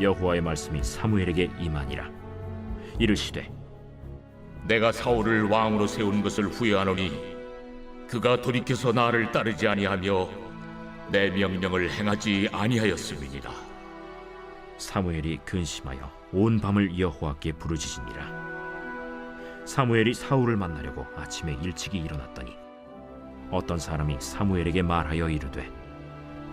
여호와의 말씀이 사무엘에게 임하니라 이르시되 내가 사울을 왕으로 세운 것을 후회하노니 그가 돌이켜서 나를 따르지 아니하며 내 명령을 행하지 아니하였음이니라. 사무엘이 근심하여 온 밤을 여호와께 부르짖으니라 사무엘이 사울을 만나려고 아침에 일찍이 일어났더니 어떤 사람이 사무엘에게 말하여 이르되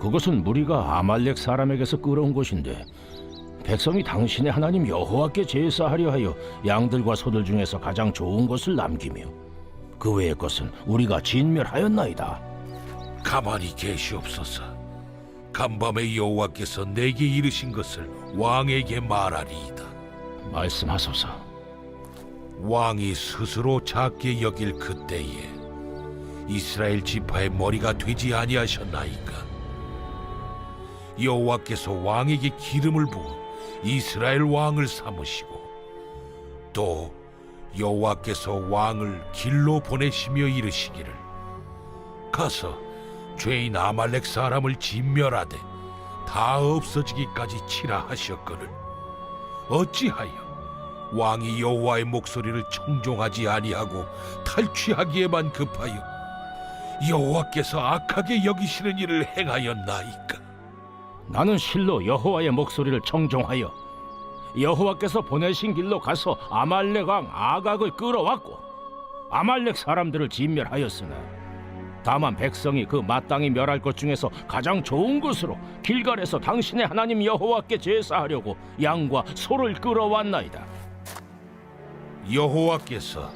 그것은 무리가 아말렉 사람에게서 끌어온 것인데 백성이 당신의 하나님 여호와께 제사하려 하여 양들과 소들 중에서 가장 좋은 것을 남기며 그 외의 것은 우리가 진멸하였나이다. 가만히 계시옵소서. 간밤에 여호와께서 내게 이르신 것을 왕에게 말하리이다. 말씀하소서. 왕이 스스로 작게 여길 그때에 이스라엘 지파의 머리가 되지 아니하셨나이까? 여호와께서 왕에게 기름을 부어 이스라엘 왕을 삼으시고 또 여호와께서 왕을 길로 보내시며 이르시기를 가서 죄인 아말렉 사람을 진멸하되 다 없어지기까지 치라 하셨거늘. 어찌하여 왕이 여호와의 목소리를 청종하지 아니하고 탈취하기에만 급하여 여호와께서 악하게 여기시는 일을 행하였나이까 나는 실로 여호와의 목소리를 청종하여 여호와께서 보내신 길로 가서 아말렉 왕 아각을 끌어왔고 아말렉 사람들을 진멸하였으나 다만 백성이 그 마땅히 멸할 것 중에서 가장 좋은 것으로 길갈에서 당신의 하나님 여호와께 제사하려고 양과 소를 끌어왔나이다. 여호와께서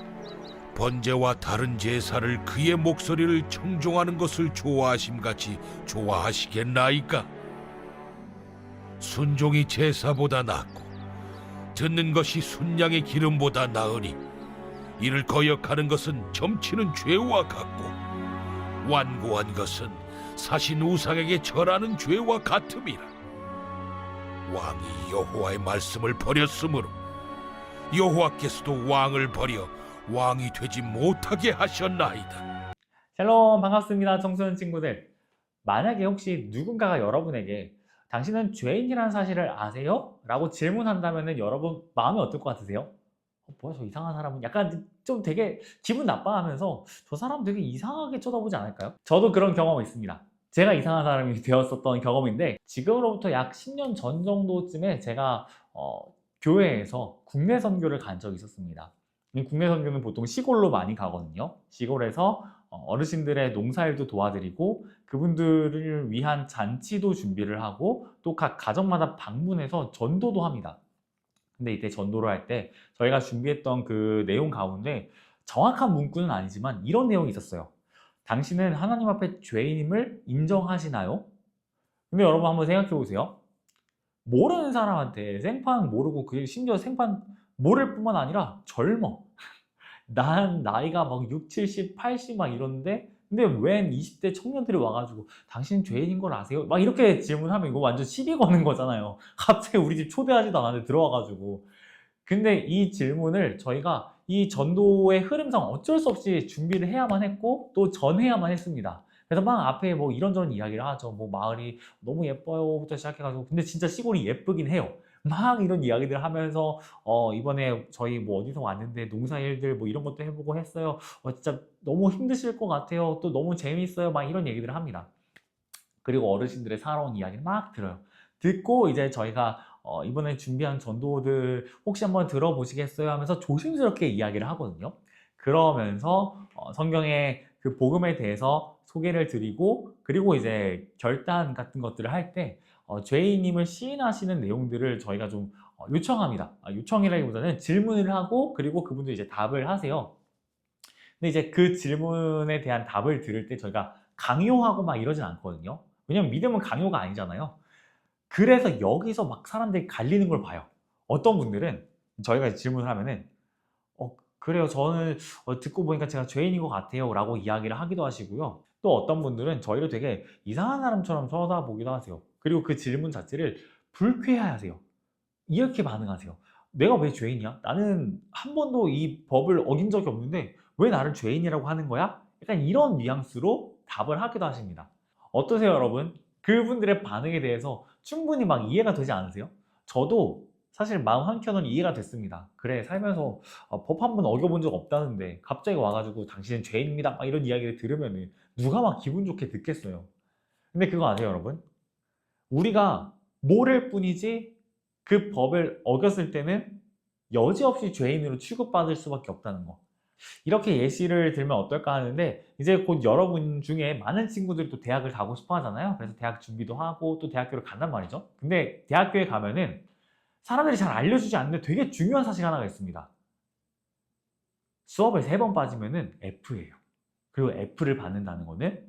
번제와 다른 제사를 그의 목소리를 청종하는 것을 좋아하심 같이 좋아하시겠나이까? 순종이 제사보다 낫고 듣는 것이 순양의 기름보다 나으니 이를 거역하는 것은 점치는 죄와 같고 완고한 것은 사신 우상에게 절하는 죄와 같음이라 왕이 여호와의 말씀을 버렸으므로 여호와께서도 왕을 버려 왕이 되지 못하게 하셨나이다. 샬롬 반갑습니다 청소년 친구들 만약에 혹시 누군가가 여러분에게 당신은 죄인이라는 사실을 아세요? 라고 질문한다면 여러분 마음이 어떨 것 같으세요? 어, 뭐야 저 이상한 사람은 약간 좀 되게 기분 나빠하면서 저 사람 되게 이상하게 쳐다보지 않을까요? 저도 그런 경험이 있습니다 제가 이상한 사람이 되었었던 경험인데 지금으로부터 약 10년 전 정도쯤에 제가 어, 교회에서 국내 선교를 간 적이 있었습니다 이 국내 선교는 보통 시골로 많이 가거든요 시골에서 어, 어르신들의 농사일도 도와드리고 그분들을 위한 잔치도 준비를 하고 또 각 가정마다 방문해서 전도도 합니다. 근데 이때 전도를 할 때 저희가 준비했던 그 내용 가운데 정확한 문구는 아니지만 이런 내용이 있었어요. 당신은 하나님 앞에 죄인임을 인정하시나요? 근데 여러분 한번 생각해 보세요. 모르는 사람한테 생판 모르고 그 심지어 생판 모를 뿐만 아니라 젊어. 난 나이가 막 6, 70, 80 막 이러는데 근데 웬 20대 청년들이 와가지고 당신 죄인인 걸 아세요? 막 이렇게 질문하면 이거 완전 시비 거는 거잖아요. 갑자기 우리 집 초대하지도 않았는데 들어와가지고. 근데 이 질문을 저희가 이 전도의 흐름상 어쩔 수 없이 준비를 해야만 했고 또 전해야만 했습니다. 그래서 막 앞에 뭐 이런저런 이야기를 하죠. 뭐 마을이 너무 예뻐요부터 시작해가지고 근데 진짜 시골이 예쁘긴 해요. 막 이런 이야기들 하면서 어 이번에 저희 뭐 어디서 왔는데 농사일들 뭐 이런 것도 해보고 했어요. 어 진짜 너무 힘드실 것 같아요. 또 너무 재밌어요. 막 이런 얘기들을 합니다. 그리고 어르신들의 살아온 이야기를 막 들어요. 듣고 이제 저희가 어 이번에 준비한 전도들 혹시 한번 들어보시겠어요? 하면서 조심스럽게 이야기를 하거든요. 그러면서 어 성경의 그 복음에 대해서 소개를 드리고 그리고 이제 결단 같은 것들을 할때 어, 죄인임을 시인하시는 내용들을 저희가 좀 어, 요청합니다. 아, 요청이라기보다는 질문을 하고 그리고 그분들이 이제 답을 하세요. 근데 이제 그 질문에 대한 답을 들을 때 저희가 강요하고 막 이러진 않거든요. 왜냐면 믿음은 강요가 아니잖아요. 그래서 여기서 막 사람들이 갈리는 걸 봐요. 어떤 분들은 저희가 질문을 하면은 어, 그래요. 저는 어, 듣고 보니까 제가 죄인인 것 같아요. 라고 이야기를 하기도 하시고요. 또 어떤 분들은 저희를 되게 이상한 사람처럼 쳐다보기도 하세요. 그리고 그 질문 자체를 불쾌해 하세요. 이렇게 반응하세요. 내가 왜 죄인이야? 나는 한 번도 이 법을 어긴 적이 없는데 왜 나를 죄인이라고 하는 거야? 약간 이런 뉘앙스로 답을 하기도 하십니다. 어떠세요, 여러분? 그분들의 반응에 대해서 충분히 막 이해가 되지 않으세요? 저도 사실 마음 한켠은 이해가 됐습니다. 그래, 살면서 어, 법 한 번 어겨본 적 없다는데 갑자기 와가지고 당신은 죄인입니다. 막 이런 이야기를 들으면 누가 막 기분 좋게 듣겠어요. 근데 그거 아세요, 여러분? 우리가 모를 뿐이지 그 법을 어겼을 때는 여지없이 죄인으로 취급받을 수밖에 없다는 거. 이렇게 예시를 들면 어떨까 하는데 이제 곧 여러분 중에 많은 친구들이 또 대학을 가고 싶어 하잖아요. 그래서 대학 준비도 하고 또 대학교를 간단 말이죠. 근데 대학교에 가면은 사람들이 잘 알려주지 않는 되게 중요한 사실 하나가 있습니다. 수업을 세 번 빠지면은 F예요. 그리고 F를 받는다는 거는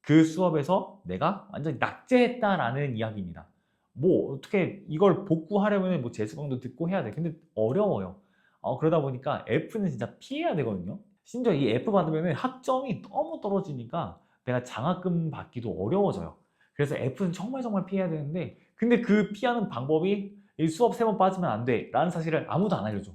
그 수업에서 내가 완전히 낙제했다라는 이야기입니다. 뭐 어떻게 이걸 복구하려면 뭐 재수강도 듣고 해야 돼. 근데 어려워요. 어, 그러다 보니까 F는 진짜 피해야 되거든요. 심지어 이 F 받으면 학점이 너무 떨어지니까 내가 장학금 받기도 어려워져요. 그래서 F는 정말 정말 피해야 되는데 근데 그 피하는 방법이 이 수업 세 번 빠지면 안 돼. 라는 사실을 아무도 안 알려줘.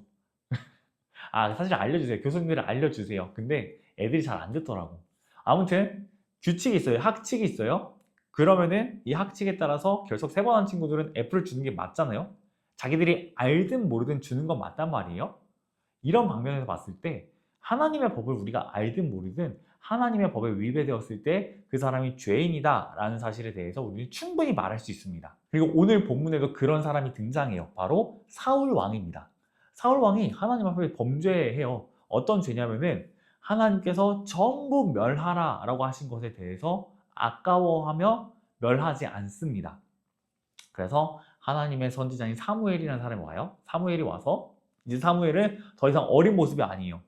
아, 사실 알려주세요. 교수님들은 알려주세요. 근데 애들이 잘 안 듣더라고. 아무튼 규칙이 있어요. 학칙이 있어요. 그러면은 이 학칙에 따라서 결석 세 번 한 친구들은 F를 주는 게 맞잖아요. 자기들이 알든 모르든 주는 건 맞단 말이에요. 이런 방면에서 봤을 때 하나님의 법을 우리가 알든 모르든 하나님의 법에 위배되었을 때 그 사람이 죄인이다 라는 사실에 대해서 우리는 충분히 말할 수 있습니다. 그리고 오늘 본문에도 그런 사람이 등장해요. 바로 사울 왕입니다. 사울 왕이 하나님 앞에 범죄해요. 어떤 죄냐면은 하나님께서 전부 멸하라 라고 하신 것에 대해서 아까워하며 멸하지 않습니다. 그래서 하나님의 선지자인 사무엘이라는 사람이 와요. 사무엘이 와서 이제 사무엘은 더 이상 어린 모습이 아니에요.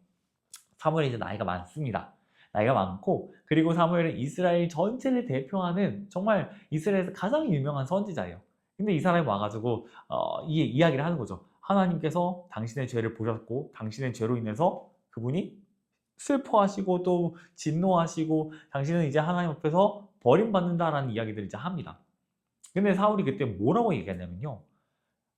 사무엘이 이제 나이가 많습니다. 나이가 많고 그리고 사무엘은 이스라엘 전체를 대표하는 정말 이스라엘에서 가장 유명한 선지자예요. 근데 이 사람이 와가지고 어, 이 이야기를 하는 거죠. 하나님께서 당신의 죄를 보셨고 당신의 죄로 인해서 그분이 슬퍼하시고 또 진노하시고 당신은 이제 하나님 앞에서 버림받는다라는 이야기들을 이제 합니다. 근데 사울이 그때 뭐라고 얘기하냐면요.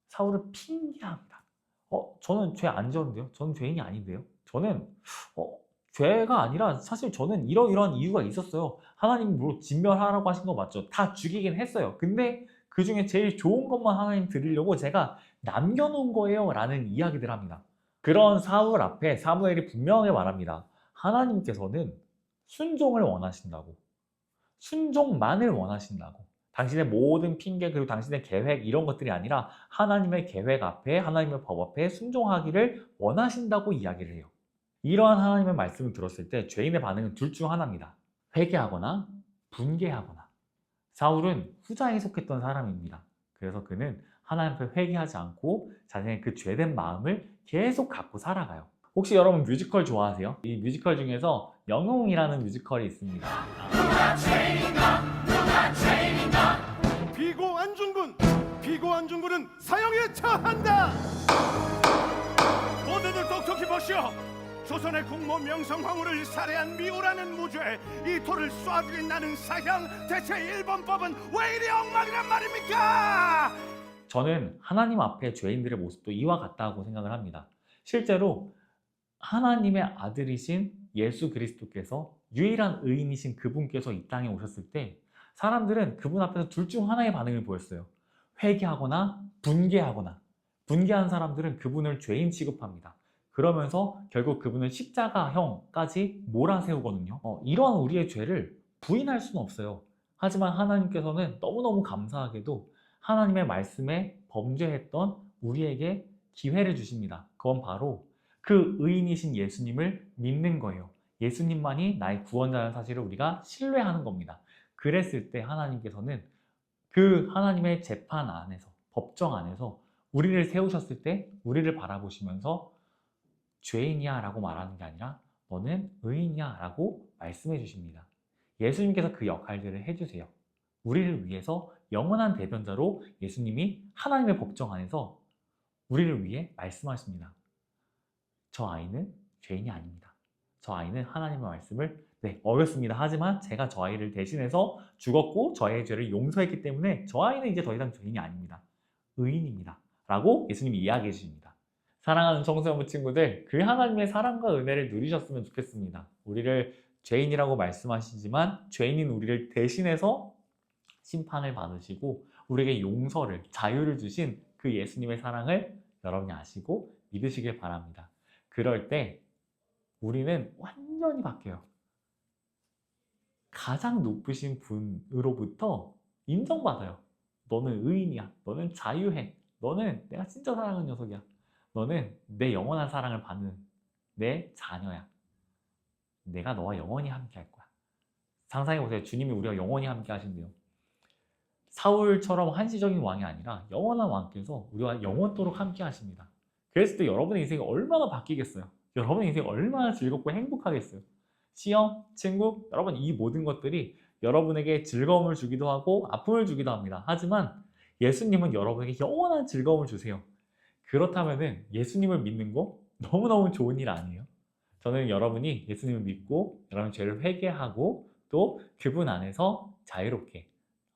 사울은 핑계합니다. 어, 저는 죄 안 지었는데요. 저는 죄인이 아닌데요. 저는 어, 죄가 아니라 사실 저는 이러이러한 이유가 있었어요. 하나님 뭐 진멸하라고 하신 거 맞죠? 다 죽이긴 했어요. 근데 그 중에 제일 좋은 것만 하나님 드리려고 제가 남겨놓은 거예요. 라는 이야기들 합니다. 그런 사울 앞에 사무엘이 분명하게 말합니다. 하나님께서는 순종을 원하신다고. 순종만을 원하신다고. 당신의 모든 핑계 그리고 당신의 계획 이런 것들이 아니라 하나님의 계획 앞에 하나님의 법 앞에 순종하기를 원하신다고 이야기를 해요. 이러한 하나님의 말씀을 들었을 때 죄인의 반응은 둘 중 하나입니다. 회개하거나 분개하거나. 사울은 후자에 속했던 사람입니다. 그래서 그는 하나님 앞에 회개하지 않고 자신의 그 죄된 마음을 계속 갖고 살아가요. 혹시 여러분 뮤지컬 좋아하세요? 이 뮤지컬 중에서 영웅이라는 뮤지컬이 있습니다. 비고 안중근 비고 안중근은 사형에 처한다 모두들 똑똑히 보시오 조선의 국모 명성황후를 살해한 미호라는 무죄 이 돌을 쏴 죽인 나는 사형 대체 일본법은 왜 이리 엉망이란 말입니까 저는 하나님 앞에 죄인들의 모습도 이와 같다고 생각을 합니다. 실제로 하나님의 아들이신 예수 그리스도께서 유일한 의인이신 그분께서 이 땅에 오셨을 때 사람들은 그분 앞에서 둘 중 하나의 반응을 보였어요. 회개하거나 분개하거나 분개한 사람들은 그분을 죄인 취급합니다. 그러면서 결국 그분을 십자가형까지 몰아세우거든요. 어, 이러한 우리의 죄를 부인할 수는 없어요. 하지만 하나님께서는 너무너무 감사하게도 하나님의 말씀에 범죄했던 우리에게 기회를 주십니다. 그건 바로 그 의인이신 예수님을 믿는 거예요. 예수님만이 나의 구원자라는 사실을 우리가 신뢰하는 겁니다. 그랬을 때 하나님께서는 그 하나님의 재판 안에서, 법정 안에서 우리를 세우셨을 때 우리를 바라보시면서 죄인이야 라고 말하는 게 아니라 너는 의인이야 라고 말씀해 주십니다. 예수님께서 그 역할들을 해주세요. 우리를 위해서 영원한 대변자로 예수님이 하나님의 법정 안에서 우리를 위해 말씀하십니다. 저 아이는 죄인이 아닙니다. 저 아이는 하나님의 말씀을 네, 어겼습니다. 하지만 제가 저 아이를 대신해서 죽었고 저의 죄를 용서했기 때문에 저 아이는 이제 더 이상 죄인이 아닙니다. 의인입니다. 라고 예수님이 이야기해 주십니다. 사랑하는 청소년부 친구들, 그 하나님의 사랑과 은혜를 누리셨으면 좋겠습니다. 우리를 죄인이라고 말씀하시지만 죄인인 우리를 대신해서 심판을 받으시고 우리에게 용서를, 자유를 주신 그 예수님의 사랑을 여러분이 아시고 믿으시길 바랍니다. 그럴 때 우리는 완전히 바뀌어요. 가장 높으신 분으로부터 인정받아요. 너는 의인이야. 너는 자유해. 너는 내가 진짜 사랑하는 녀석이야. 너는 내 영원한 사랑을 받는 내 자녀야. 내가 너와 영원히 함께 할 거야. 상상해 보세요. 주님이 우리와 영원히 함께 하신대요. 사울처럼 한시적인 왕이 아니라 영원한 왕께서 우리와 영원토록 함께 하십니다. 그랬을 때 여러분의 인생이 얼마나 바뀌겠어요? 여러분의 인생이 얼마나 즐겁고 행복하겠어요? 시험, 친구, 여러분 이 모든 것들이 여러분에게 즐거움을 주기도 하고 아픔을 주기도 합니다. 하지만 예수님은 여러분에게 영원한 즐거움을 주세요. 그렇다면은 예수님을 믿는 거 너무너무 좋은 일 아니에요? 저는 여러분이 예수님을 믿고 여러분 죄를 회개하고 또 그분 안에서 자유롭게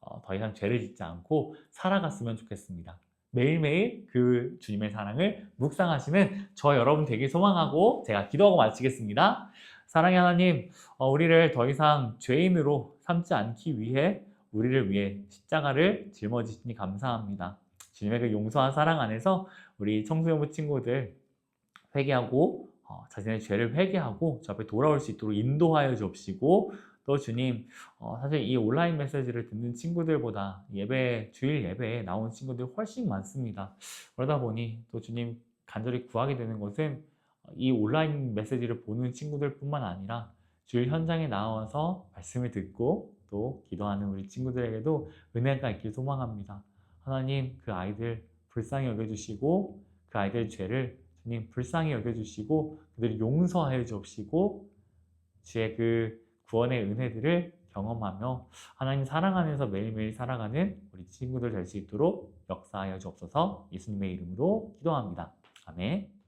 어, 더 이상 죄를 짓지 않고 살아갔으면 좋겠습니다. 매일매일 그 주님의 사랑을 묵상하시는 저 여러분 되길 소망하고 제가 기도하고 마치겠습니다. 사랑의 하나님, 어, 우리를 더 이상 죄인으로 삼지 않기 위해 우리를 위해 십자가를 짊어지시니 감사합니다. 주님의 그 용서한 사랑 안에서 우리 청소년부 친구들 회개하고 어, 자신의 죄를 회개하고 저 앞에 돌아올 수 있도록 인도하여 주옵시고 또 주님 어, 사실 이 온라인 메시지를 듣는 친구들보다 예배 주일 예배에 나온 친구들 훨씬 많습니다. 그러다 보니 또 주님 간절히 구하게 되는 것은 이 온라인 메시지를 보는 친구들뿐만 아니라 주일 현장에 나와서 말씀을 듣고 또 기도하는 우리 친구들에게도 은혜가 있길 소망합니다. 하나님 그 아이들 불쌍히 여겨주시고 그 아이들 죄를 주님 불쌍히 여겨주시고 그들을 용서하여 주옵시고 주의 그 구원의 은혜들을 경험하며 하나님 사랑 안에서 매일매일 살아가는 우리 친구들 될 수 있도록 역사하여 주옵소서 예수님의 이름으로 기도합니다. 아멘.